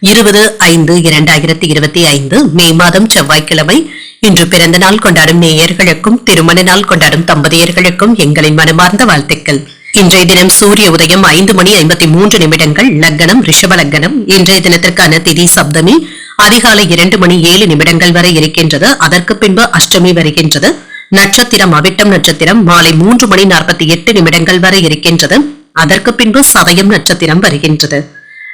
இருபது ஐந்து இரண்டாயிரத்தி இருபத்தி ஐந்து மே மாதம் செவ்வாய்க்கிழமை. இன்று பிறந்த நாள் கொண்டாடும் நேயர்களுக்கும் திருமண நாள் கொண்டாடும் தம்பதியர்களுக்கும் எங்களின் மனமார்ந்த வாழ்த்துக்கள். இன்றைய தினம் சூரிய உதயம் ஐந்து மணி ஐம்பத்தி மூன்று நிமிடங்கள். லக்னம் ரிஷப லக்னம். இன்றைய தினத்திற்கான திதி சப்தமி. அதிகாலை இரண்டு மணி ஏழு நிமிடங்கள் வரை இருக்கின்றது. அதற்கு பின்பு அஷ்டமி வருகின்றது. நட்சத்திரம் அவிட்டம் நட்சத்திரம் மாலை மூன்று மணி நாற்பத்தி எட்டு நிமிடங்கள் வரை இருக்கின்றது. அதற்கு பின்பு சதயம் நட்சத்திரம் வருகின்றது.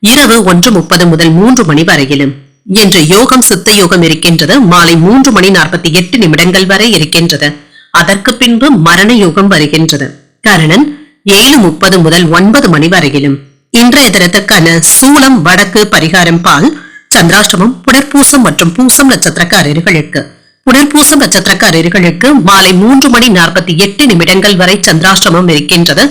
இரவு ஒன்று முப்பது முதல் மூன்று மணி வரையிலும். என்று யோகம் சித்த யோகம் இருக்கின்றது. மாலை மூன்று மணி நாற்பத்தி எட்டு நிமிடங்கள் வரை இருக்கின்றது. அதற்கு பின்பு மரண யோகம் வருகின்றது. கரணன் ஏழு முப்பது முதல் ஒன்பது மணி வரையிலும். இன்றைய தினத்துக்கான சூளம் வடக்கு பரிகாரம் பால் சந்திராஷ்டமம் புனர்பூசம் மற்றும் பூசம் நட்சத்திரக்காரர்களுக்கு. புனர்பூசம் நட்சத்திரக்காரர்களுக்கு மாலை மூன்று மணி நாற்பத்தி எட்டு நிமிடங்கள் வரை சந்திராஷ்டமம் இருக்கின்றது.